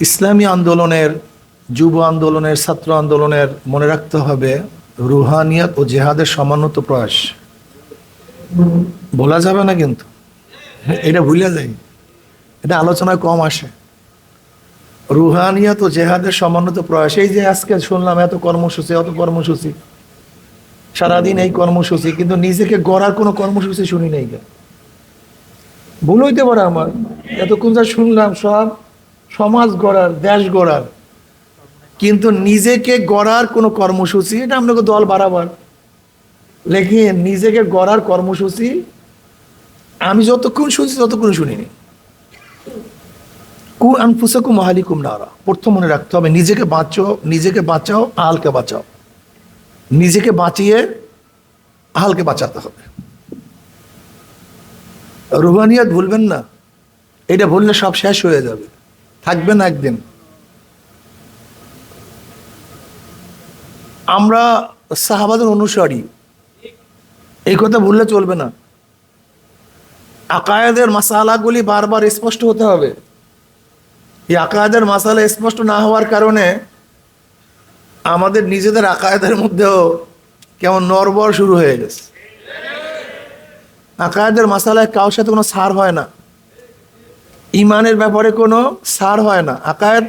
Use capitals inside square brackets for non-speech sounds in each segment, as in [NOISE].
ইসলামী আন্দোলনের, যুব আন্দোলনের, ছাত্র আন্দোলনের মনে রাখতে হবে, রুহানিয়াত ও জেহাদের সমানত প্রয়াস। বলা যাবে না কিন্তু। এটা ভুলে যাই। এটা আলোচনায় কম আসে। রুহানিয়াত ও জেহাদের সমানত প্রয়াস। এই যে আজকে শুনলাম এত কর্মসূচি এত কর্মসূচি। সারাদিন এই কর্মসূচি, কিন্তু নিজেকে গড়ার কোনো কর্মসূচি শুনি নাই ভুল হইতে পারে আমার। এতক্ষণ যা শুনলাম সব সমাজ গড়ার, দেশ গড়ার। কিন্তু নিজেকে গড়ার কোনো কর্মসূচি, এটা আপনাকে দল বাড়াবার। লেখেন, নিজেকে গড়ার কর্মসূচি, আমি যতক্ষণ শুনছি ততক্ষণ শুনিনি। কু আনফুসাকু মাহালিকুম নারা। প্রথম মনে রাখতে হবে, নিজেকে বাঁচো নিজেকে বাঁচাও আহালকে বাঁচাও। নিজেকে বাঁচিয়ে আহালকে বাঁচাতে হবে। রুহানিয়াত ভুলবেন না। এটা ভুললে সব শেষ হয়ে যাবে। থাকবে না একদিন। আমরা সাহাবাদের অনুসারী। এই কথা ভুললে চলবে না। আকায়েদের মাসালাগুলি বারবার স্পষ্ট হতে হবে। এই আকায়েদের মাসালা স্পষ্ট না হওয়ার কারণে আমাদের নিজেদের আকায়েদের মধ্যেও কেমন নরবর শুরু হয়ে গেছে। আকায়েদের মাসালায় কারোর সাথে কোনো সার হয় না। ইমানের ব্যাপারে কোনো সার হয় না। আকায়েদ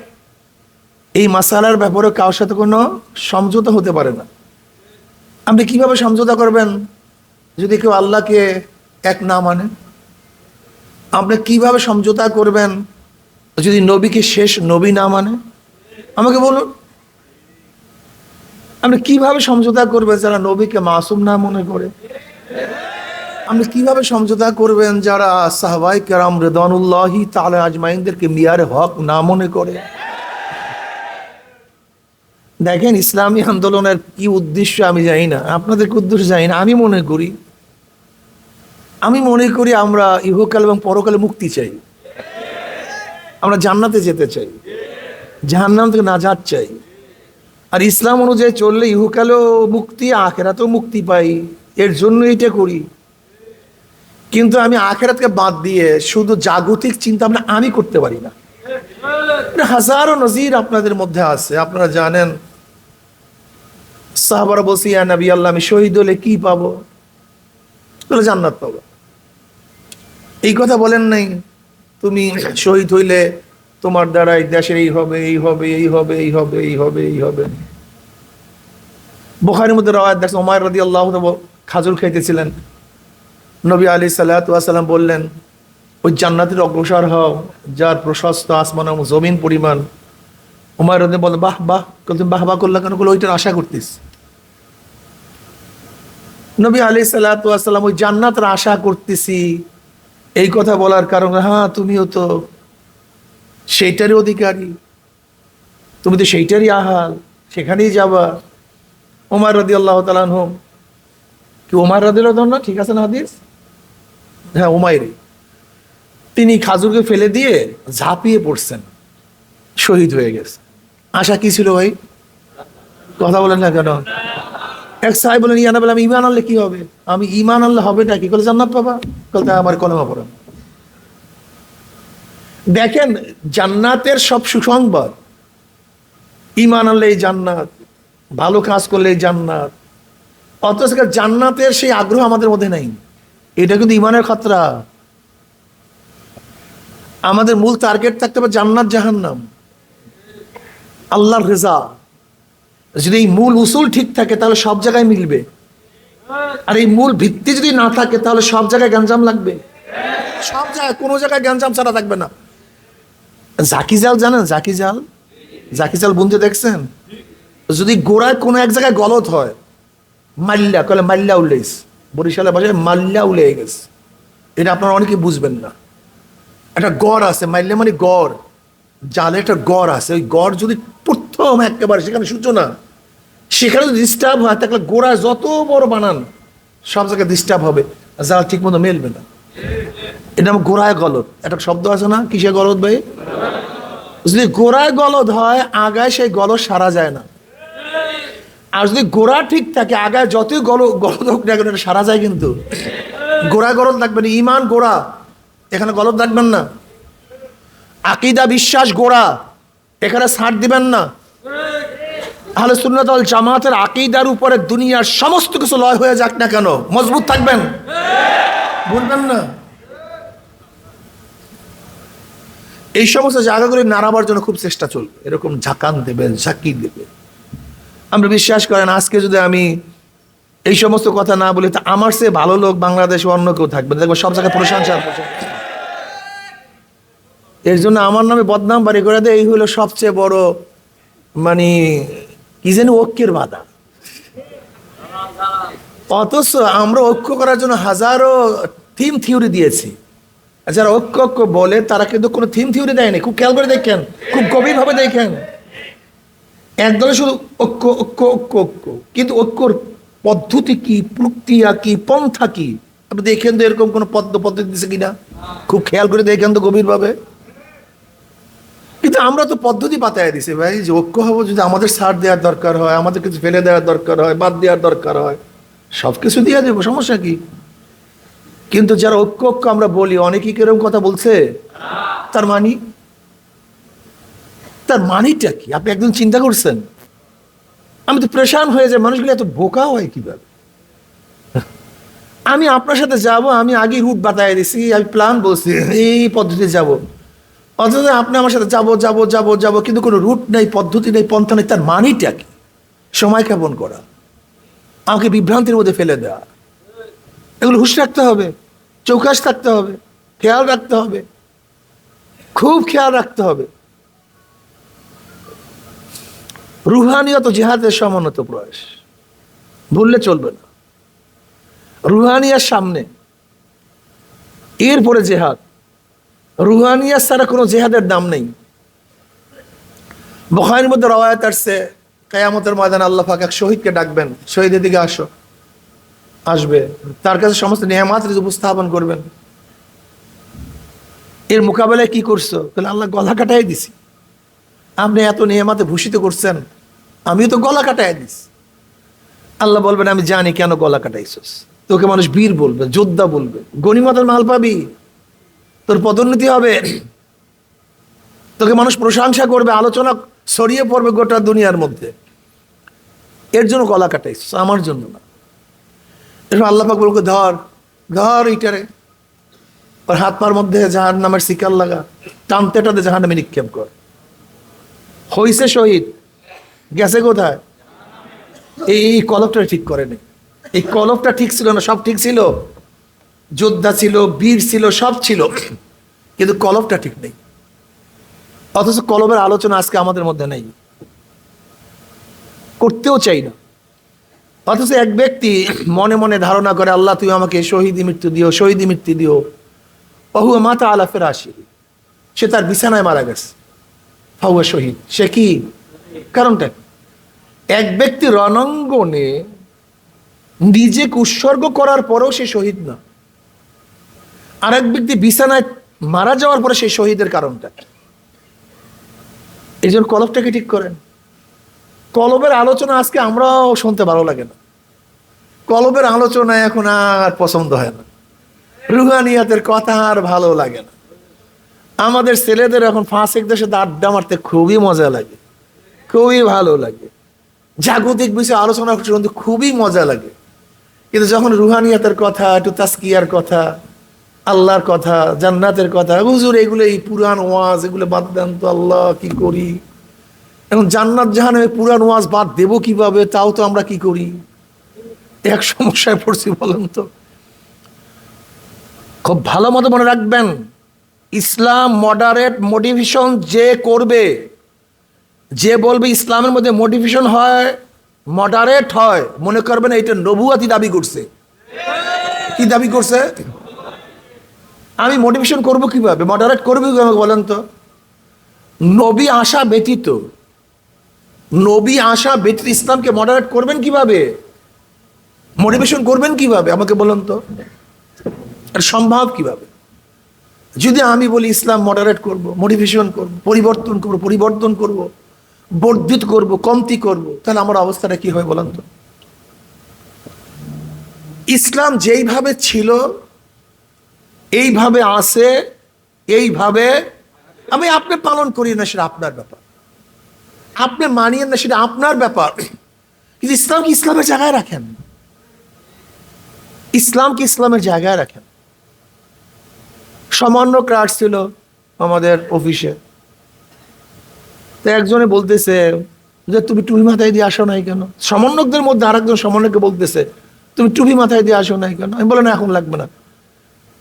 এই মাসালার ব্যাপারে কারোর সাথে কোনো সমঝোতা হতে পারে না। আপনি কীভাবে সমঝোতা করবেন যদি কেউ আল্লাহকে এক না মানে? আপনি কীভাবে সমঝোতা করবেন যদি নবীকে শেষ নবী না মানে? আমাকে বলুন। আপনি কীভাবে সমঝোতা করবেন যারা নবীকে মাসুম না মনে করে? আপনি কীভাবে সমঝোতা করবেন যারা সাহবাই কেরাম রেদানুল্লাহি তাহলে আজমাইনদেরকে মিয়ার হক না মনে করে? দেখেন ইসলামী আন্দোলনের কি উদ্দেশ্য আমি জানি না। আপনাদের উদ্দেশ্য জানি না, আমি মনে করি। আমি মনে করি আমরা ইহকাল এবং পরকালে মুক্তি চাই। আমরা জান্নাতে যেতে চাই। জাহান্নাম থেকে নাজাত চাই। আর ইসলাম অনুযায়ী চললে ইহুকালেও মুক্তি, আখেরাতেও মুক্তি পাই। এর জন্য এটা করি। কিন্তু আমি আখেরাতকে বাদ দিয়ে শুধু জাগতিক চিন্তা ভাবনা আমি করতে পারি না। হাজারো নজির আপনাদের মধ্যে আছে, আপনারা জানেন। সাহাবার বলছি নবী আল্লাহ, আমি শহীদ হলে কি পাবো? জান্নাত পাবো। এই কথা বলেন নাই, তুমি শহীদ হইলে তোমার দ্বারা এই দেশের এই হবে এই হবে এই হবে এই হবে এই হবে এই হবে। বোখারের মধ্যে রায় দেখছেন ওমায় রাদি আল্লাহ খাজুর খাইতেছিলেন। নবী আলী সাল্লাম বললেন, ওই জান্নাতের অগ্রসর হও, যার প্রশস্ত আসমান এবং জমিন পরিমাণ। উমায় রদে বলে বাহ বাহ তুমি বাহ বাহ করলা কেন? ওইটার আশা করতিস। নবী আলী সাল্লাম ওই জান্নাতের আশা করতেছি। এই কথা বলার কারণ হ্যাঁ তুমিও তো সেইটারই অধিকারী। তুমি তো সেইটারই আহাল, সেখানেই যাবা। ওমার রদি আল্লাহ তালান হোম কি ওমার রদিল না ঠিক আছে না হাদিস? হ্যাঁ ওমাইরি তিনি খাজুরকে ফেলে দিয়ে ঝাঁপিয়ে পড়ছেন। শহীদ হয়ে গেছে। আশা কি ছিল ভাই? কথা বলেন না কেন? এক সাহেব বলেন ইয়ানা বলে আমি ইমান আনলে কি হবে? আমি ইমান আনলে হবে না কি? বলে জান্নাত পাবা? বলতে আমার কলমা পড়েন। দেখেন, জান্নাতের সব সুসংবাদ। ইমান আনলে জান্নাত, ভালো কাজ করলে এই জান্নাত। অথচ জান্নাতের সেই আগ্রহ আমাদের মধ্যে নেই। এটা কিন্তু ইমানের খতরা। আমাদের মূল টার্গেট থাকতে হবে জান্নাত, জাহান্নাম। আল্লাহর রেজা। যদি এই মূল উসুল ঠিক থাকে, তাহলে সব জায়গায় মিলবে। আর এই মূল ভিত্তি যদি না থাকে, তাহলে সব জায়গায় গ্যাঞ্জাম লাগবে। সব জায়গায়, কোনো জায়গায় গ্যাঞ্জাম ছাড়া থাকবে না। জাকি জাল জানেন? জাকি জাল জাকি জাল বুনতে দেখছেন? যদি গোড়ায় কোনো এক জায়গায় গলত হয় মাল্লা কলে মাল্লা উল্লেস। বরিশালের ভাষায় মাল্লা উলে গেছে। এটা আপনারা অনেকে বুঝবেন না। একটা গড় আছে মাইলে মানে গড়। জালে একটা গড় আছে। ওই গড় যদি প্রথম একেবারে সেখানে সূচনা সেখানে যদি ডিস্টার্ব হয়, তাহলে গোড়া যত বড় বানান, সব জায়গায় ডিস্টার্ব হবে। জাল ঠিক মতো মেলবে না। এটা আমার গোড়ায় গলদ। একটা শব্দ আছে না? কিসে গলদ ভাই? যদি গোড়ায় গলদ হয়, আগায় সেই গলদ সারা যায় না। আর যদি গোড়া ঠিক থাকে, আগায় যতই গল, গলদ হোক না কেন সারা যায় কিন্তু। গোড়ায় গলদ লাগবে না ইমান গোড়া। এখানে গলদ রাখবেন না। আকিদা বিশ্বাস গোড়া। এখানে ছাড় দিবেন না। তাহলে সুন্নতল জামাতের আকিদার উপরে দুনিয়ার সমস্ত কিছু লয় হয়ে যাক না কেন, মজবুত থাকবেন। বলবেন না। এই সমস্ত জায়গাগুলি নাড়াবার জন্য খুব চেষ্টা চলবে। এরকম ঝাঁকান দেবেন, ঝাঁকি দেবে আমরা বিশ্বাস করেন, আজকে যদি আমি এই সমস্ত কথা না বলি, তা আমার সে ভালো লোক বাংলাদেশে অন্য কেউ থাকবে। দেখব সব জায়গায় প্রশংসা। এর জন্য আমার নামে বদনাম বাড়ি করে দেয়, এই হলো সবচেয়ে বড় মানে কি যেন ঐক্যের বাধা। অথচ আমরা ঐক্য করার জন্য হাজারো থিম থিওরি দিয়েছি। যারা ঐক্য ঐক্য বলে, তারা কিন্তু কোনো থিম থিওরি দেয়নি। খুব খেয়াল করে দেখেন, খুব গভীরভাবে দেখেন। একদলে শুধু ঐক্য ঐক্য ঐক্য ঐক্য। কিন্তু ঐক্যর পদ্ধতি কি, প্রক্রিয়া কি, পন্থা কি? আপনি দেখেন তো এরকম কোনো পদ্ম পদ্ধতি দিছে কিনা? খুব খেয়াল করে দেখেন তো গভীরভাবে। কিন্তু আমরা তো পদ্ধতি পাতায় দিছি ভাই, যে ঐক্য হব যদি আমাদের সার দেওয়ার দরকার হয়, আমাদের কিছু ফেলে দেওয়ার দরকার হয়, বাদ দেওয়ার দরকার হয় সব কিছু দিয়ে দেবো, সমস্যা কি? কিন্তু যারা ঐক্য ঐক্য আমরা বলি, অনেকেই কীরকম কথা বলছে? তার মানি তার মানিটা কি? আপনি একদিন চিন্তা করছেন? আমি তো প্রেশান হয়ে যায় মানুষগুলো এত বোকা হয় কীভাবে? আমি আপনার সাথে যাব, আমি আগে রুট বাতায় দিছি, আমি প্ল্যান বলছি, এই পদ্ধতি যাব। অথচ আপনি আমার সাথে যাব যাব যাব যাব, কিন্তু কোনো রুট নেই, পদ্ধতি নেই, পন্থা নেই, তার মানিটা কি? সময় কেমন করা? আমাকে বিভ্রান্তির মধ্যে ফেলে দেওয়া। এগুলো হুশ রাখতে হবে, চৌকাশ থাকতে হবে, খেয়াল রাখতে হবে, খুব খেয়াল রাখতে হবে। রুহানিয়ত জেহাদের সমানত প্রয়াস। ভুললে চলবে না। রুহানিয়ার সামনে, এরপরে জেহাদ। রুহানিয়া ছাড়া কোনো জেহাদের দাম নেই। বখাইয়ের মধ্যে রওয়ায়ত আসছে, কেয়ামতের ময়দানে আল্লাহ পাক এক শহীদকে ডাকবেন, শহীদের দিকে আসো। আসবে। তার কাছে সমস্ত নেহামাত উপস্থাপন করবেন। এর মোকাবেলায় কি করছ? তাহলে আল্লাহ গলা কাটাই দিছি। আপনি এত নিয়মাতে ভূষিত করছেন, আমিও তো গলা কাটাই দিস। আল্লাহ বলবেন, আমি জানি কেন গলা কাটাইছস। তোকে মানুষ বীর বলবে, যোদ্ধা বলবে। গণিমতের মাল পাবি। তোর পদোন্নতি হবে। তোকে মানুষ প্রশংসা করবে, আলোচনা ছড়িয়ে পড়বে গোটা দুনিয়ার মধ্যে। এর জন্য গলা কাটাইছস, আমার জন্য না। এরপর আল্লাহ পাক বলবে, ধর ধর এইটারে। ওর হাত পার মধ্যে জাহান নামের শিকার লাগা, টানতে টানতে জাহান নামে নিক্ষেপ কর। হইছে শহীদ। গেছে কোথায়? এই কলকটা ঠিক করেনি। এই কলকটা ঠিক ছিল না, সব ঠিক ছিল। যোদ্ধা ছিল, বীর ছিল, সব ছিল। কিন্তু কলবটা ঠিক নেই। অথচ কলমের আলোচনা আজকে আমাদের মধ্যে নেই। করতেও চাই না। অথচ এক ব্যক্তি মনে মনে ধারণা করে, আল্লাহ, তুমি আমাকে শহীদি মৃত্যু দিও শহীদি মৃত্যু দিও। অহু মাতা আলা ফেরাসি সে তার বিছানায় মারা গেছে। ফাউয়া শহীদ। সে কি? কারণটা এক ব্যক্তি রণাঙ্গনে নিজেকে উৎসর্গ করার পরেও সে শহীদ না। আর এক ব্যক্তি বিছানায় মারা যাওয়ার পরে সেই শহীদের কারণটা এই জন্য কলবটাকে ঠিক করেন। কলবের আলোচনা আজকে আমরাও শুনতে ভালো লাগে না। কলবের আলোচনা এখন আর পছন্দ হয় না। রুহানিয়াতের কথা আর ভালো লাগে না। আমাদের ছেলেদের এখন ফাঁসেকদের দেশে আড্ডা মারতে খুবই মজা লাগে। খুবই ভালো লাগে। জাগতিক বিষয়ে আলোচনা কিন্তু খুবই মজা লাগে। কিন্তু যখন রুহানিয়াতের কথা, একটু তাস্কিয়ার কথা, আল্লাহর কথা, জান্নাতের কথা, হুজুর, এগুলো এই পুরান ওয়াজ, এগুলো বাদ দেন তো আল্লাহ, কি করি? এখন জান্নাত জাহানের পুরান ওয়াজ বাদ দেবো কীভাবে? তাও তো আমরা কি করি? এক সমস্যায় পড়ছি বলেন তো। খুব ভালো মতো মনে রাখবেন। ইসলাম মডারেট মোটিভেশন যে করবে, যে বলবে ইসলামের মধ্যে মোটিভেশন হয় মডারেট হয়, মনে করবেন এটা নবুয়াতি দাবি করছে। কি দাবি করছে? আমি মোটিভেশন করব কীভাবে? মডারেট করব কীভাবে বলেন তো? নবী আশা ব্যতীত, নবী আশা ব্যতীত ইসলামকে মডারেট করবেন কীভাবে? মোটিভেশন করবেন কীভাবে? আমাকে বলুন তো। আর সম্ভব কীভাবে? যদি আমি বলি ইসলাম মডারেট করব মোটিভেশন করব, পরিবর্তন করব পরিবর্তন করব, বর্ধিত করব, কমতি করব, তাহলে আমার অবস্থাটা কি হয় বলেন তো? ইসলাম যেইভাবে ছিল, এইভাবে আসে এইভাবে আমি আপনি পালন করি না, সেটা আপনার ব্যাপার। আপনি মানিয়েন না, সেটা আপনার ব্যাপার। কিন্তু ইসলামকে ইসলামের জায়গায় রাখেন। ইসলামকে ইসলামের জায়গায় রাখেন। সামান্য ক্রাশ ছিল আমাদের অফিসে তো একজনে বলতেছে যে, তুমি টুপি মাথায় দিয়ে আসো নাই কেন? সমন্বয়কদের মধ্যে আরেকজন সমন্বয়কে বলতেছে, তুমি টুপি মাথায় দিয়ে আসো নাই কেন? আমি বলে না, এখন লাগবে না।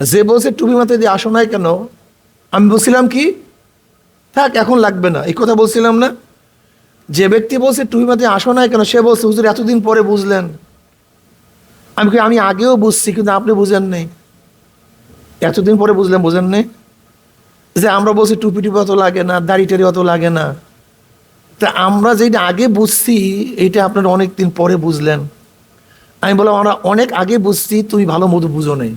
যে বলছে, টুপি মাথায় দিয়ে আসো নাই কেন? আমি বলছিলাম কি, থাক, এখন লাগবে না। এই কথা বলছিলাম না। যে ব্যক্তি বলছে, টুপি মাথায় আসো নাই কেন? সে বলছে, হুজুর, এতদিন পরে বুঝলেন। আমি আমি আগেও বুঝছি, কিন্তু আপনি বুঝেন নেই। এতদিন পরে বুঝলেন, বুঝেন নেই? যে আমরা বলছি টুপি টুপি অত লাগে না দাড়ি টাড়ি অত লাগে না। তা আমরা যেটা আগে বুঝছি, এটা আপনারা অনেক দিন পরে বুঝলেন। আমি বললাম, আমরা অনেক আগে বুঝছি, তুমি ভালো মতো বুঝো নেই।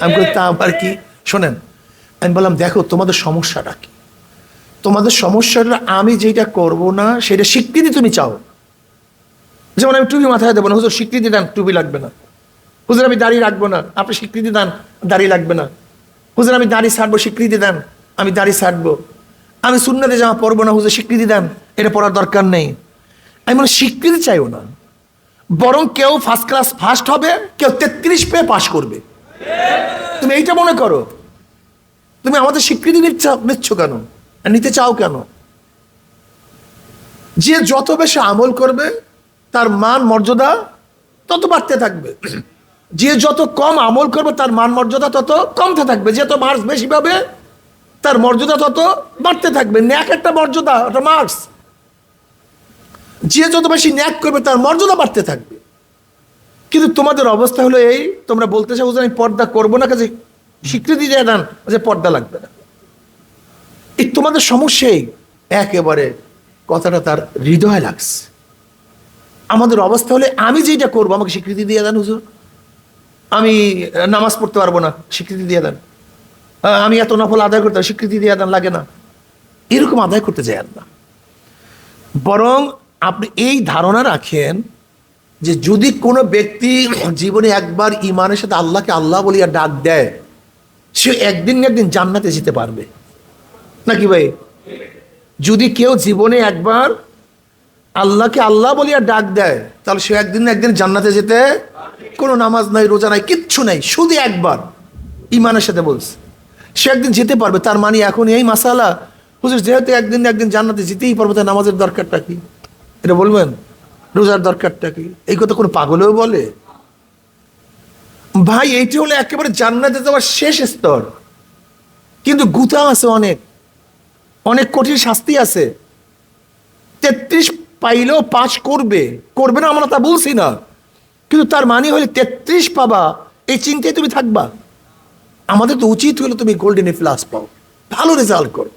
আমি বলি তা আবার কি? শোনেন, আমি বললাম, দেখো, তোমাদের সমস্যাটা কি? তোমাদের সমস্যাটা, আমি যেটা করব না, সেটা স্বীকৃতি তুমি চাও। যেমন আমি টুপি মাথায় দেবো না, হুজুর, স্বীকৃতি দেন, টুপি লাগবে না। হুজুর, আমি দাড়ি রাখব না। আপনি স্বীকৃতি দেন, দাড়ি লাগবে না। হুজুর, আমি দাড়ি ছাড়বো, স্বীকৃতি দেন, আমি দাড়ি ছাড়বো। আমি শূন্যতে জামা পরবো না, হুজুর, স্বীকৃতি দেন, এটা পড়ার দরকার নেই। আমি মানে স্বীকৃতি চাইও না। বরং কেউ ফার্স্ট ক্লাস ফার্স্ট হবে, কেউ তেত্রিশ পেয়ে পাশ করবে। তুমি এইটা মনে করো। তুমি আমাদের স্বীকৃতি নিচ্ছ নিচ্ছ কেন? নিতে চাও কেন? যে যত বেশি আমল করবে, তার মান, মর্যাদা তত বাড়তে থাকবে। যে যত কম আমল করবে, তার মান মর্যাদা তত কমতে থাকবে। যে যত মার্কস বেশি পাবে, তার মর্যাদা তত বাড়তে থাকবে। ন্যাক একটা মর্যাদা, একটা মার্কস যে যত বেশি ন্যাক করবে, তার মর্যাদা বাড়তে থাকবে। কিন্তু তোমাদের অবস্থা হলো এই, তোমরা বলতে চাও যে আমি পর্দা করব না, কাজে স্বীকৃতি দিয়ে দেন যে পর্দা লাগবে না। এই তোমাদের সমস্যাই একেবারে কথাটা তার হৃদয় লাগছে। আমাদের অবস্থা হলে, আমি যেটা করব, আমাকে স্বীকৃতি দিয়ে দেন হুজুর। আমি নামাজ পড়তে পারব না, স্বীকৃতি দিয়ে দেন। আমি এত নফল আদায় করতে স্বীকৃতি দিয়ে দেন, লাগে না। এরকম আদায় করতে যান না বরং আপনি এই ধারণা রাখেন যে যদি কোনো ব্যক্তি জীবনে একবার ইমানের সাথে আল্লাহকে আল্লাহ বলিয়া ডাক দেয়, সে একদিন না একদিন জান্নাতে যেতে পারবে। নাকি ভাই? যদি কেউ জীবনে একবার আল্লাহকে আল্লাহ বলিয়া ডাক দেয়, তাহলে সে একদিন না একদিন জান্নাতে যেতে কোনো নামাজ নাই, রোজা নাই, কিচ্ছু নাই, শুধু একবার ইমানের সাথে বলছে। সে একদিন যেতে পারবে, তার মানে এখন এই মাসালা, হুজুর, যেহেতু একদিন একদিন জান্নাতে যেতেই পারবে তার নামাজের দরকারটা কি? এটা বলবেন? রোজার দরকারটা কি? এই কথা কোনো পাগলেও বলে? ভাই, এইটি হলো একেবারে জান্নাতে যাওয়ার শেষ স্তর। কিন্তু গুতা আছে অনেক। অনেক কঠিন শাস্তি আছে। তেত্রিশ পাইলেও পাঁচ করবে। করবে না আমরা তা বলছি না। কিন্তু তার মানে হলে তেত্রিশ পাবা, এই চিন্তায় তুমি থাকবা। আমাদের তো উচিত হলো তুমি গোল্ডেন এ প্লাস পাও, ভালো রেজাল্ট করো।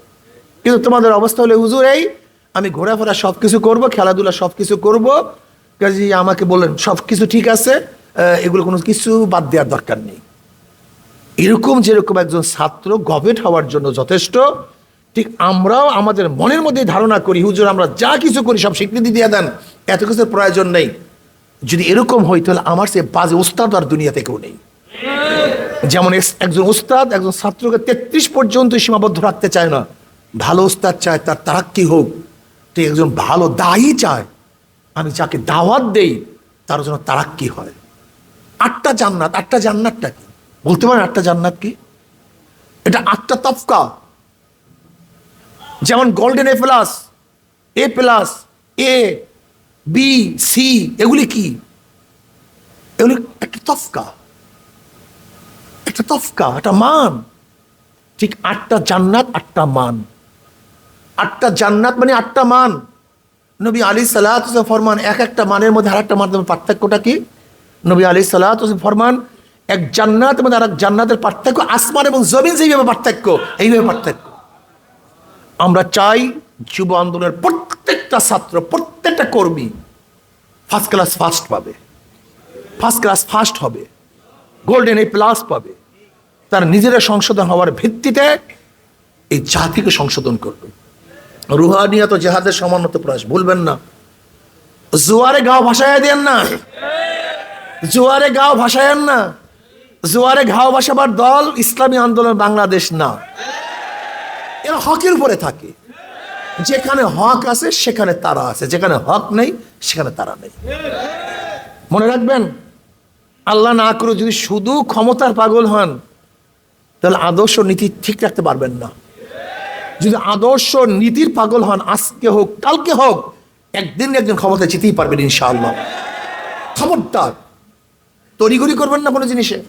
কিন্তু তোমাদের অবস্থা হলে, হুজুর, এই আমি ঘোরাফেরা সব কিছু করব, খেলাধুলা সব কিছু করব। কাজে আমাকে বললেন সব কিছু ঠিক আছে এগুলো কোনো কিছু বাদ দেওয়ার দরকার নেই। এরকম যেরকম একজন ছাত্র গভেট হওয়ার জন্য যথেষ্ট, ঠিক আমরাও আমাদের মনের মধ্যে ধারণা করি, হুজুর, আমরা যা কিছু করি সব স্বীকৃতি দিয়ে দেন, এত কিছুর প্রয়োজন নেই। যদি এরকম হয়, তাহলে আমার সে বাজে উস্তাদ আর দুনিয়াতে কেউ নেই। যেমন একজন উস্তাদ একজন ছাত্রকে তেত্রিশ পর্যন্ত সীমাবদ্ধ রাখতে চায় না। ভালো উস্তাদ চায়, তার তারাক্কি হোক ঠিক একজন ভালো দায়ী চায়। আমি যাকে দাওয়াত দেই, তার জন্য তারাক্কি হয়। আটটা জান্নাত, আটটা জান্নাতটা কি? বলতে পারেন আটটা জান্নাত কি? এটা আটটা তফকা। যেমন golden A plus A plus A B C এগুলি কি? এগুলি একটা তফকা। একটা তফকা, একটা মান। ঠিক আটটা জান্নাত, আটটা মান। আটটা জান্নাত মানে আটটা মান। নবী আলী সালাত ফরমান, এক একটা মানের মধ্যে আর একটা মানের পার্থক্যটা কি? নবী আলী সালাত ফরমান, এক জান্নাত মধ্যে আর এক জান্নাতের পার্থক্য, আসমান এবং জমিন যেইভাবে পার্থক্য, এইভাবে পার্থক্য। আমরা চাই যুব আন্দোলনের প্রত্যেকটা ছাত্র, প্রত্যেকটা কর্মী ফার্স্ট ক্লাস ফার্স্ট পাবে। ফার্স্ট ক্লাস ফার্স্ট হবে। গোল্ডেন এ প্লাস পাবে। তার নিজেরা সংশোধন হওয়ার ভিত্তিতে এই জাতিকে সংশোধন করবে। রুহানিয়াত জেহাদের সমানত প্রয়াস ভুলবেন না। জোয়ারে গাও ভাসায় দেন না। জোয়ারে গাও ভাসায়েন না। জোয়ারে ঘাও ভাসাবার দল ইসলামী আন্দোলন বাংলাদেশ না। এরা হকের উপরে থাকে। যেখানে হক আছে, সেখানে তারা আছে। যেখানে হক নেই, সেখানে তারা নেই। মনে রাখবেন, আল্লাহ না করে যদি শুধু ক্ষমতার পাগল হন, তাহলে আদর্শ নীতি ঠিক রাখতে পারবেন না। যদি আদর্শ নীতির পাগল হন, আজকে হোক, কালকে হোক, একদিন একদিন ক্ষমতা জিতেই পারবেন ইনশাআল্লাহ। খবরদার। তড়িঘড়ি করবেন না কোনো জিনিসে?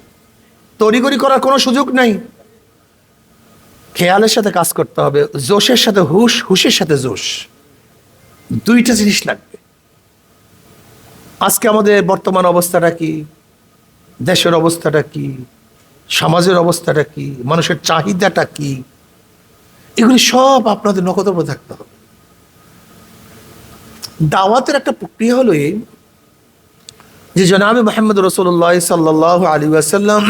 তড়িঘড়ি করার কোনো সুযোগ নাই। খেয়ালের সাথে কাজ করতে হবে, জোশের সাথে হুশ, হুশের সাথে জোশ। দুইটা জিনিস লাগবে। আজকে আমাদের বর্তমান অবস্থাটা কি? দেশের অবস্থাটা কি? সমাজের অবস্থাটা কি? মানুষের চাহিদাটা কি? এগুলি সব আপনাদের নকদর্প থাকতে হবে। দাওয়াতের একটা প্রক্রিয়া হলো এই যে জনাবে মোহাম্মদ রসুল্লাহ সাল্লাহ আলী আসাল্লাম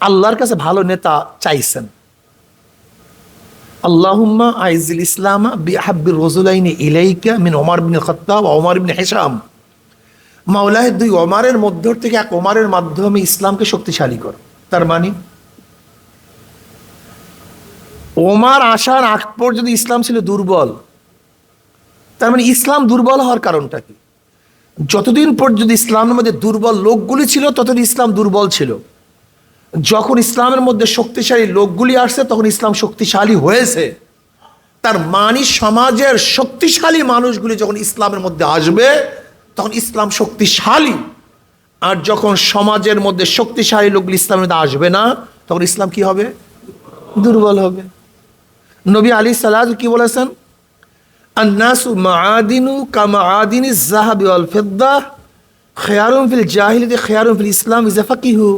আল্লাহর কাছে ভালো নেতা চাইছেন। আল্লাহুম্মা আইজুল ইসলাম বিহাব্বির রসুলাইনি ইলাইকা মিন ওমর বিন খত্তাব ওমর বিন হেসাম মাওলাহের দুই ওমারের মধ্য থেকে এক ওমারের মাধ্যমে ইসলামকে শক্তিশালী কর। তার মানে ওমার আসার আগ পর্যন্ত ইসলাম ছিল দুর্বল। তার মানে ইসলাম দুর্বল হওয়ার কারণটা কি? যতদিন পর্যন্ত ইসলামের মধ্যে দুর্বল লোকগুলি ছিল, ততদিন ইসলাম দুর্বল ছিল। যখন ইসলামের মধ্যে শক্তিশালী লোকগুলি আসছে তখন ইসলাম শক্তিশালী হয়েছে। তার মানি সমাজের শক্তিশালী মানুষগুলি যখন ইসলামের মধ্যে আসবে তখন ইসলাম শক্তিশালী। আর যখন সমাজের মধ্যে শক্তিশালী লোকগুলি ইসলামের মধ্যে আসবে না তখন ইসলাম কি হবে? দুর্বল হবে। নবী আলী সালাদ কি বলেছেন? আন্নাসু মাআদিনু কামা আদিনি জাহাবি ওয়াল ফিদ্দা খেয়ারুম ফিল জাহিলিতে খেয়ারুম ফিল ইসলাম ইজাফা কিহু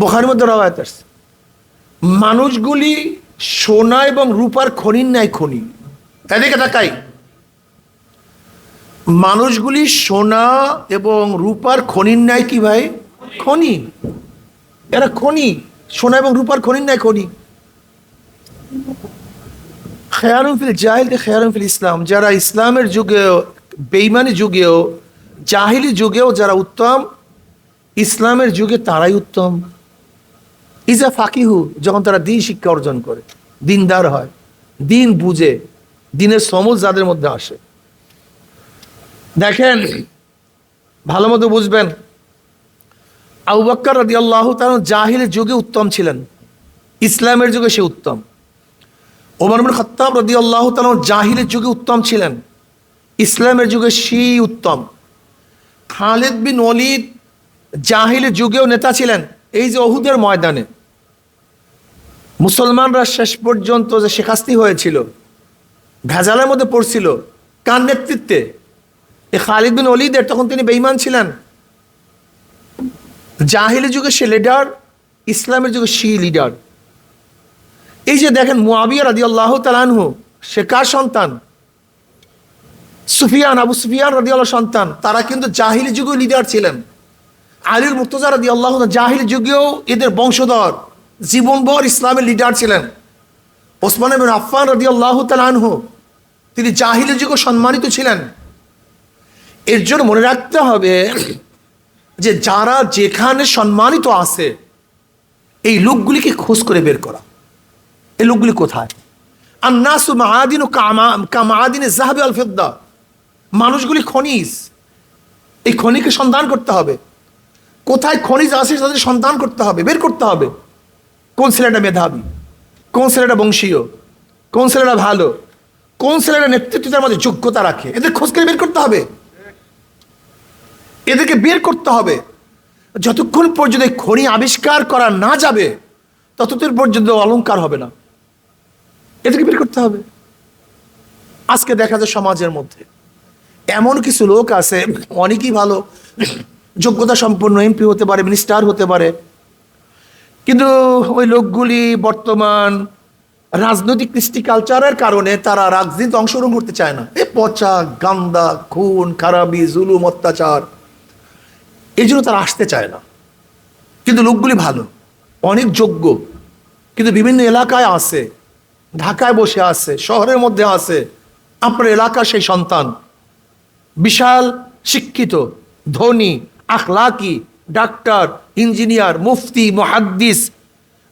বোখারের মধ্যে রাওয়ায়াত আসছে। মানুষগুলি সোনা এবং রূপার খনির ন্যায় খনি। দেখে তাকাই মানুষগুলি সোনা এবং রূপার খনির ন্যায় কি ভাই? খনি। এরা খনি। সোনা এবং রূপার খনির ন্যায় খনি। খেয়ারুম ফিল জাহিল খেয়ারুম ফিল ইসলাম। যারা ইসলামের যুগেও বেইমানি যুগেও, জাহিলি যুগেও যারা উত্তম, ইসলামের যুগে তারাই উত্তম। ইজা ফাকিহু যখন তারা দিন শিক্ষা অর্জন করে, দিনদার হয়, দিন বুঝে, দিনের সমজ যাদের মধ্যে আসে। দেখেন, ভালো মতো বুঝবেন, আবু বক্কর রদি তার জাহিলের যুগে উত্তম ছিলেন, ইসলামের যুগে সে উত্তম। ওমর খত্তাব রদি আল্লাহ তাল জাহিলের যুগে উত্তম ছিলেন, ইসলামের যুগে সে উত্তম। খালেদ বিন ওলিদ জাহিলের যুগেও নেতা ছিলেন, এই যে অহুদের ময়দানে। মুসলমানরা শেষ পর্যন্ত যে শেখাস্তি হয়েছিল ভেজালের মধ্যে পড়ছিল, কার নেতৃত্বে? এ খালিদ বিন অলিদের তখন তিনি বেইমান ছিলেন। জাহিলি যুগে সে লিডার ইসলামের যুগে সি লিডার এই যে দেখেন মুয়াবিয়া রাদি আল্লাহ তালানহু সে কার সন্তান? সুফিয়ান, আবু সুফিয়ান রাদি আল্লাহ সন্তান। তারা কিন্তু জাহিলি যুগে লিডার ছিলেন। আলীর মুর্তজা রাদি আল্লাহ জাহিলি যুগেও এদের বংশধর। জীবনভর ইসলামের লিডার ছিলেন। ওসমান এবং আফফান রাদি আল্লাহ তালানহু তিনি জাহিলি যুগে সম্মানিত ছিলেন। এর জন্য মনে রাখতে হবে যে যারা যেখানে সম্মানিত আছে, এই লোকগুলিকে খোঁজ করে বের করা। এই লোকগুলি কোথায়? আর মাহাদিন ও কামা কামাদিনে জাহাবে আল ফেদ্দা। মানুষগুলি খনিজ। এই খনিকে সন্ধান করতে হবে। কোথায় খনিজ আছে তাদের সন্ধান করতে হবে, বের করতে হবে। কোন ছেলেটা মেধাবী? কোন ছেলেটা বংশীয়? কোন ছেলেটা ভালো? কোন ছেলেটা নেতৃত্বের মধ্যে যোগ্যতা রাখে? এদের খোঁজ করে বের করতে হবে। এদেরকে বের করতে হবে। যতক্ষণ পর্যন্ত খনি আবিষ্কার করা না যাবে ততদিন পর্যন্ত অলঙ্কার হবে না। এদেরকে বের করতে হবে। আজকে দেখা যায় সমাজের মধ্যে এমন কিছু লোক আছে, অনেকই ভালো, যোগ্যতা সম্পন্ন এমপি হতে পারে, মিনিস্টার হতে পারে কিন্তু ওই লোকগুলি বর্তমান রাজনৈতিক কৃষ্টি কালচারের কারণে তারা রাজনীতি অংশগ্রহণ করতে চায় না। এ পচা, গান্দা, খুন, খারাপি, জুলুম, অত্যাচার, এই জন্য তারা আসতে চায় না। কিন্তু লোকগুলি ভালো, অনেক যোগ্য, কিন্তু বিভিন্ন এলাকায় আছে, ঢাকায় বসে আছে, শহরের মধ্যে আছে, আপনার এলাকার সেই সন্তান। বিশাল, শিক্ষিত, ধনী, আখলাকি ডাক্তার, ইঞ্জিনিয়ার, মুফতি, মহাদ্দিস,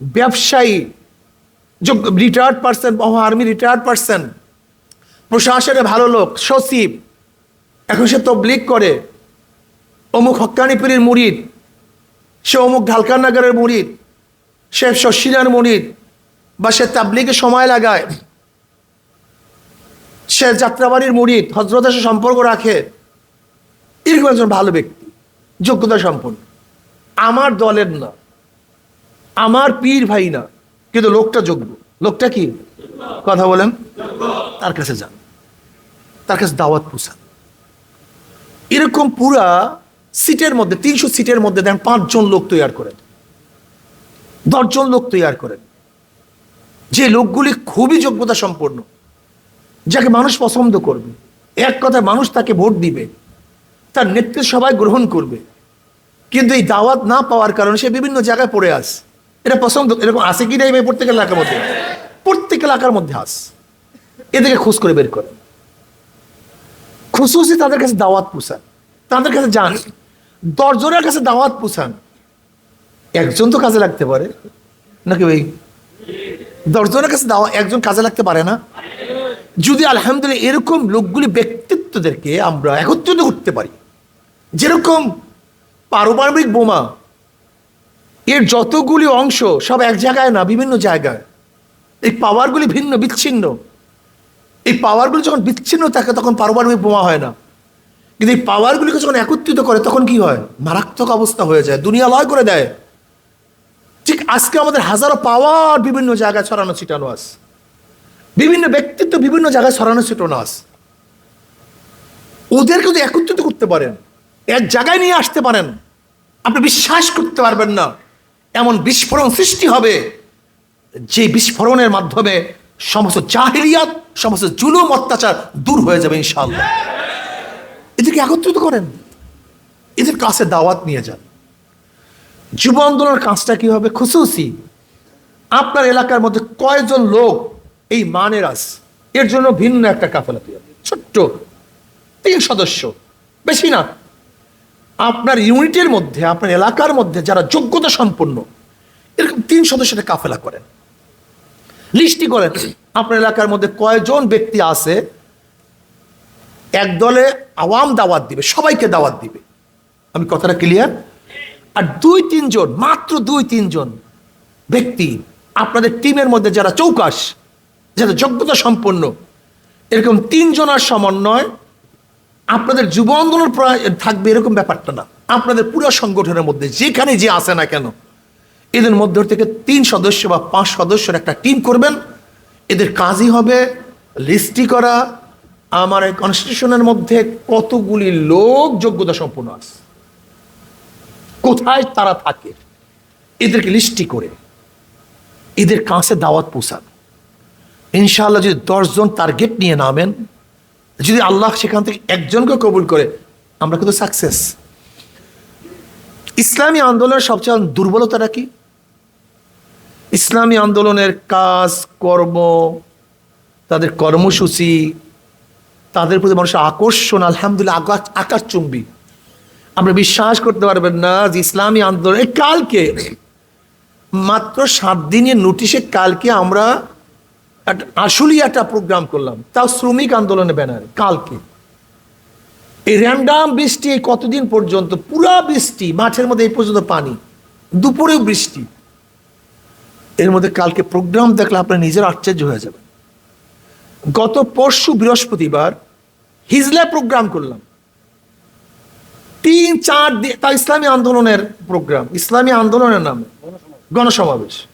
ব্যবসায়ী retired person army retired person প্রশাসনে ভালো লোক, সচিব, এখন সে তবলিক করে। অমুক হক্কানি পীরের মুরিদ, সে অমুক ঢালকার নাগারের মুরিদ, সে শশিনার মুরিদ, বা সে তাবলিগে সময় লাগায়। সে যাত্রাবাড়ির মুরিদ হজরতের সম্পর্ক রাখে। এরকম একজন ভালো ব্যক্তি। যোগ্যতা সম্পন্ন। আমার দলের না, আমার পীর ভাই না, কিন্তু লোকটা যোগ্য। লোকটা কি? কথা বলেন। তার কাছে যান। তার কাছে দাওয়াত পুষান এরকম পুরা সিটের মধ্যে, তিনশো সিটের মধ্যে দেন পাঁচজন লোক তৈরি করেন। দশজন লোক তৈরি করেন। যে লোকগুলি খুবই যোগ্যতা সম্পন্ন, যাকে মানুষ পছন্দ করবে। এক কথায় মানুষ তাকে ভোট দিবে। তার নেতৃত্ব সবাই গ্রহণ করবে। কিন্তু এই দাওয়াত না পাওয়ার কারণে সে বিভিন্ন জায়গায় পড়ে আস। এটা পছন্দ, এরকম আছে কি ভাই প্রত্যেক এলাকার মধ্যে? প্রত্যেক এলাকার মধ্যে আস। এদেরকে খোঁজ করে বের করে। খুশুসি তাদের কাছে দাওয়াত পুষান। তাদের কাছে যান। দশজনের কাছে দাওয়াত পুষান। একজন তো কাজে লাগতে পারে। নাকি ভাই? দশজনের কাছে দাওয়া, একজন কাজে লাগতে পারে না। যদি আলহামদুলিল্লাহ এরকম লোকগুলি ব্যক্তিত্বদেরকে আমরা একত্রিত করতে পারি যেরকম পারমাণবিক বোমা, এর যতগুলি অংশ সব এক জায়গায় না, বিভিন্ন জায়গায়। এই পাওয়ারগুলি ভিন্ন, বিচ্ছিন্ন। এই পাওয়ারগুলি যখন বিচ্ছিন্ন থাকে, তখন পারমাণবিক বোমা হয় না। কিন্তু এই পাওয়ারগুলিকে যখন একত্রিত করে, তখন কি হয়? মারাত্মক অবস্থা হয়ে যায়, দুনিয়া লয় করে দেয়। ঠিক আজকে আমাদের হাজারো পাওয়ার বিভিন্ন জায়গায় ছড়ানো, ছিটানো আছে। বিভিন্ন ব্যক্তিত্ব বিভিন্ন জায়গায় ছড়ানো, ছিটানো আছে। ওদেরকে যদি একত্রিত করতে পারেন এক জায়গায় নিয়ে আসতে পারেন। আপনি বিশ্বাস করতে পারবেন না। এমন বিস্ফোরণ সৃষ্টি হবে যে বিস্ফোরণের মাধ্যমে সমস্ত জাহিলিয়াত, সমস্ত জুলুম, অত্যাচার দূর হয়ে যাবে ইনশাল্লাহ এদেরকে একত্রিত করেন। এদের কাছে দাওয়াত নিয়ে যান। যুব আন্দোলনের কাজটা কি হবে? খুশুসি আপনার এলাকার মধ্যে কয়জন লোক এই মানের আস? এর জন্য ভিন্ন একটা কাফেলা। ছোট্ট। তিন সদস্য। বেশি না। আপনার ইউনিটের মধ্যে, আপনার এলাকার মধ্যে যারা যোগ্যতা সম্পন্ন, এরকম তিন সদস্যের কাফেলা করেন। লিস্টি করেন, আপনার এলাকার মধ্যে কয়জন ব্যক্তি আছে এক দলে আওয়াম দাওয়াত দিবে, সবাইকে দাওয়াত দিবে। আমি কথাটা ক্লিয়ার আর দুই তিনজন, মাত্র দুই তিনজন ব্যক্তি, আপনাদের টিমের মধ্যে যারা চৌকাশ যারা যোগ্যতা সম্পন্ন, এরকম তিনজনের সমন্বয় আপনাদের যুব আন্দোলন থাকবে এরকম ব্যাপারটা না। আপনাদের পুরো সংগঠনের মধ্যে, যেখানে যে আসে না কেন, এদের মধ্য থেকে তিন সদস্য বা পাঁচ সদস্যের একটা টিম করবেন। এদের কাজই হবে লিস্টি করা। আমার এই কনস্টিটিউশনের মধ্যে কতগুলি লোক যোগ্যতা সম্পন্ন আছে? কোথায় তারা থাকে? এদেরকে লিস্টি করে, এদের কাছে দাওয়াত পোষান ইনশাআল্লাহ যদি দশজন টার্গেট নিয়ে নামেন যদি আল্লাহ সেখান থেকে একজনকে কবুল করে, আমরা কিন্তু সাকসেস ইসলামী আন্দোলনের সবচেয়ে দুর্বলতাটা কি? ইসলামী আন্দোলনের কাজ, কর্ম, তাদের কর্মসূচি, তাদের প্রতি মানুষের আকর্ষণ, আলহামদুলিল্লাহ আকাশ আকাশচুম্বী আমরা বিশ্বাস করতে পারবেন না যে ইসলামী আন্দোলন কালকে, মাত্র সাত দিনের নোটিশে কালকে আমরা আসলেই একটা প্রোগ্রাম করলাম। তাও শ্রমিক আন্দোলনের ব্যানার কালকে। এই র্যান্ডাম বৃষ্টি এই কতদিন পর্যন্ত? পুরা বৃষ্টি, মাঠের মধ্যে এই পর্যন্ত পানি। দুপুরেও বৃষ্টি। এর মধ্যে কালকে প্রোগ্রাম দেখলে আপনার নিজের আশ্চর্য হয়ে যাবে। গত পরশু বৃহস্পতিবার হিজলা প্রোগ্রাম করলাম। তিন, চার দিন তা ইসলামী আন্দোলনের প্রোগ্রাম ইসলামী আন্দোলনের নামে। গণসমাবেশ।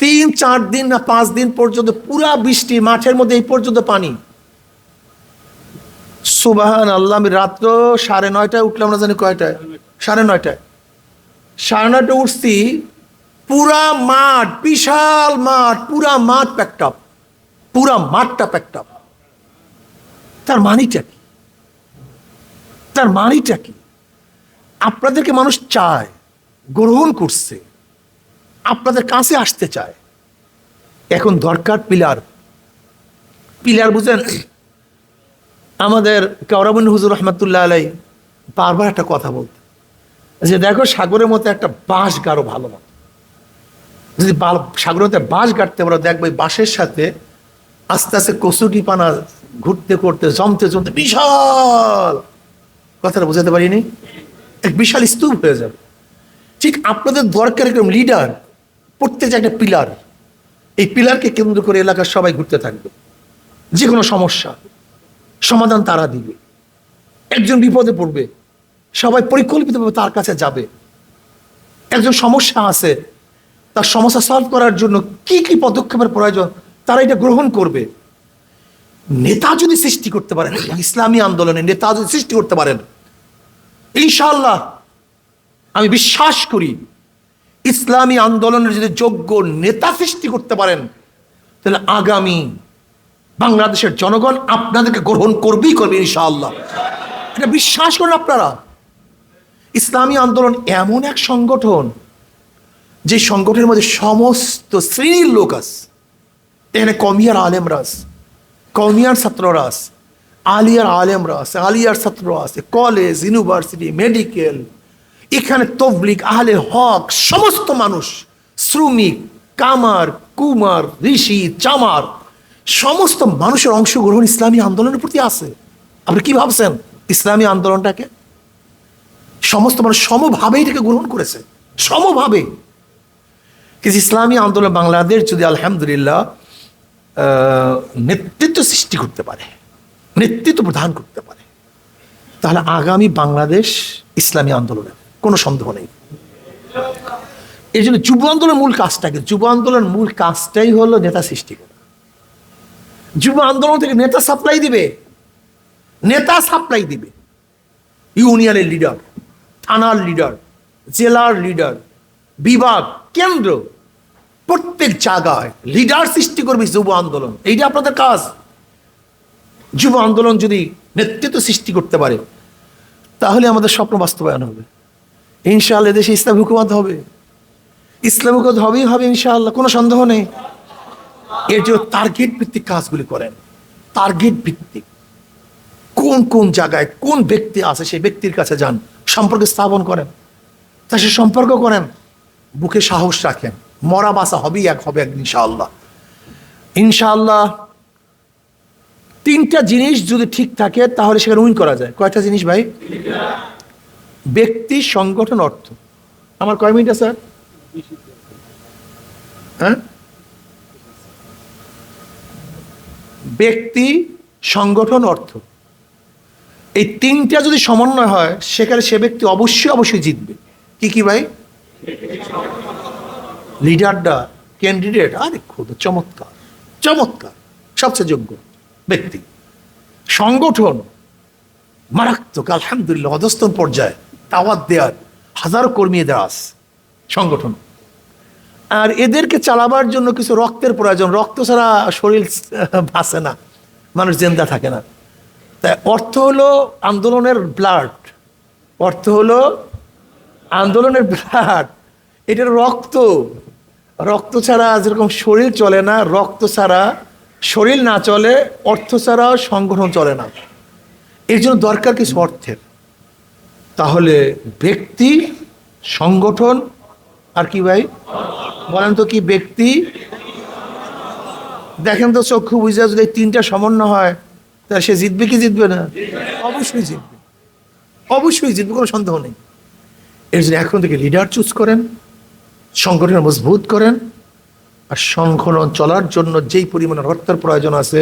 তিন, চার দিন না পাঁচ দিন পর্যন্ত পুরা বৃষ্টি, মাঠের মধ্যে এই পর্যন্ত পানি। সুবাহান আল্লাহ আমি রাত্র সাড়ে নয়টায় উঠলাম না জানি কয়টায়? সাড়ে নয়টায়। সাড়ে নয়টায় উঠছি, পুরা মাঠ, বিশাল মাঠ, পুরা মাঠ প্যাকটাপ পুরা মাঠটা প্যাকটাপ তার মানিটা কি? তার মানিটা কি? আপনাদেরকে মানুষ চায়, গ্রহণ করছে। আপনাদের কাছে আসতে চায়। এখন দরকার পিলার। পিলার বুঝেন, আমাদের কাউরাবুন হুজুর রহমতুল্লাহ আলাই বারবার একটা কথা বলতে যে, দেখো, সাগরের মতো একটা বাঁশ গাঢ় ভালো মতো যদি সাগরের সাগরতে বাঁশ গাড়তে পারো দেখবে বাঁশের সাথে আস্তে আস্তে কসুটি পানা ঘুরতে করতে, জমতে জমতে বিশাল কথাটা বোঝাতে পারিনি? এক বিশাল স্তূপ হয়ে যাবে। ঠিক আপনাদের দরকার এরকম লিডার প্রত্যেক একটা পিলার। এই পিলারকে কেন্দ্র করে এলাকার সবাই ঘুরতে থাকবে। যে কোনো সমস্যা, সমাধান তারা দিবে। একজন বিপদে পড়বে, সবাই পরিকল্পিতভাবে তার কাছে যাবে। একজন সমস্যা আছে, তার সমস্যা সলভ করার জন্য কি কি পদক্ষেপের প্রয়োজন, তারা এটা গ্রহণ করবে। নেতা যদি সৃষ্টি করতে পারেন ইসলামী আন্দোলনে নেতা যদি সৃষ্টি করতে পারেন, ইনশাআল্লাহ, আমি বিশ্বাস করি ইসলামী আন্দোলনের যদি যোগ্য নেতা সৃষ্টি করতে পারেন, তাহলে আগামী বাংলাদেশের জনগণ আপনাদেরকে গ্রহণ করবেই করবে ইনশাআল্লাহ। এটা বিশ্বাস করেন আপনারা। ইসলামী আন্দোলন এমন এক সংগঠন, যে সংগঠনের মধ্যে সমস্ত শ্রেণির লোক আছে। এখানে কমিয়ার আলেমরা আছে, কমিয়ার ছাত্ররা আছে, আলিয়ার আলেমরা আছে, আলিয়ার ছাত্র আছে, কলেজ, ইউনিভার্সিটি, মেডিকেল এখানে তবলিক আহলে হক, সমস্ত মানুষ, শ্রমিক, কামার, কুমার, ঋষি চামার সমস্ত মানুষের অংশগ্রহণ ইসলামী আন্দোলনের প্রতি আছে। আপনি কি ভাবছেন? ইসলামী আন্দোলনটাকে? সমস্ত মানুষ সমভাবেই এটাকে গ্রহণ করেছে। সমভাবে। কিন্তু ইসলামী আন্দোলন বাংলাদেশ যদি আলহামদুলিল্লাহ নেতৃত্ব সৃষ্টি করতে পারে, নেতৃত্ব প্রদান করতে পারে, তাহলে আগামী বাংলাদেশ ইসলামী আন্দোলনের কোনো সন্দেহ নেই। এই জন্য যুব আন্দোলনের মূল কাজটাকে যুব আন্দোলনের মূল কাজটাই হলো নেতা সৃষ্টি করা। যুব আন্দোলন থেকে নেতা সাপ্লাই দিবে। নেতা সাপ্লাই দিবে। ইউনিয়নের লিডার থানার লিডার জেলার লিডার বিভাগ, কেন্দ্র, প্রত্যেক জায়গায় লিডার সৃষ্টি করবে যুব আন্দোলন। এইটা আপনাদের কাজ। যুব আন্দোলন যদি নেতৃত্ব সৃষ্টি করতে পারে, তাহলে আমাদের স্বপ্ন বাস্তবায়ন হবে। ইনশাআল্লাহ দেশে ইসলাম হুকুমত হবে। ইসলাম হুকুমত হবেই হবে ইনশাআল্লাহ, কোনো সন্দেহ নেই। এর জন্য টার্গেট ভিত্তিক কাজগুলি করেন। টার্গেট ভিত্তিক। কোন কোন জায়গায় কোন ব্যক্তি আছে সেই ব্যক্তির কাছে যান, সম্পর্ক স্থাপন করেন। তার সে সম্পর্ক করেন, বুকে সাহস রাখেন। মরা বাসা হবেই এক, হবে এক ইনশাআল্লাহ। ইনশাআল্লাহ তিনটা জিনিস যদি ঠিক থাকে, তাহলে সেখানে উইন করা যায়। কয়টা জিনিস ভাই? ব্যক্তি সংগঠন অর্থ। আমার কয় মিনিট আছে? স্যার হ্যাঁ? ব্যক্তি সংগঠন অর্থ। এই তিনটা যদি সমন্বয় হয়, সেখানে সে ব্যক্তি অবশ্যই অবশ্যই জিতবে। কি কি ভাই? লিডারটা, ক্যান্ডিডেট, আরে খুব চমৎকার চমৎকার, সবচেয়ে যোগ্য ব্যক্তি। সংগঠন মারাত্মক, আলহামদুলিল্লাহ, অধস্তন পর্যায়ে। দাওয়াত দেওয়ার হাজারো কর্মী এদের আস সংগঠন। আর এদেরকে চালাবার জন্য কিছু রক্তের প্রয়োজন, রক্ত ছাড়া শরীর [LAUGHS] বাঁচে না, মানুষ জেন্দা থাকে না। তাই অর্থ হলো আন্দোলনের ব্লাড অর্থ হলো আন্দোলনের ব্লাড এটার রক্ত রক্ত ছাড়া যেরকম শরীর চলে না, রক্ত ছাড়া শরীর না চলে, অর্থ ছাড়াও সংগঠন চলে না। এর জন্য দরকার কিছু অর্থের। তাহলে ব্যক্তি, সংগঠন, আর কি ভাই? বলেন তো কি ব্যক্তি? দেখেন তো চক্ষু বুঝা যদি তিনটা সমন্বয় হয়, তাহলে সে জিতবে কি জিতবে না? অবশ্যই জিতবে। অবশ্যই জিতবে, কোনো সন্দেহ নেই। এর জন্য এখন থেকে লিডার চুজ করেন সংগঠন মজবুত করেন, আর সংগঠন চলার জন্য যেই পরিমাণের অর্থের প্রয়োজন আছে,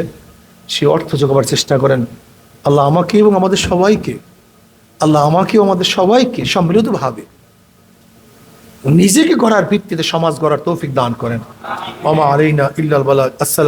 সে অর্থ যোগাবার চেষ্টা করেন। আল্লাহ আমাকে এবং আমাদের সবাইকে আল্লাহ আমাকেও আমাদের সবাইকে সম্মিলিতভাবে নিজেকে গড়ার ভিত্তিতে সমাজ গড়ার তৌফিক দান করেন। মামা আলাইনা ইল্লাল বালা আসসালাম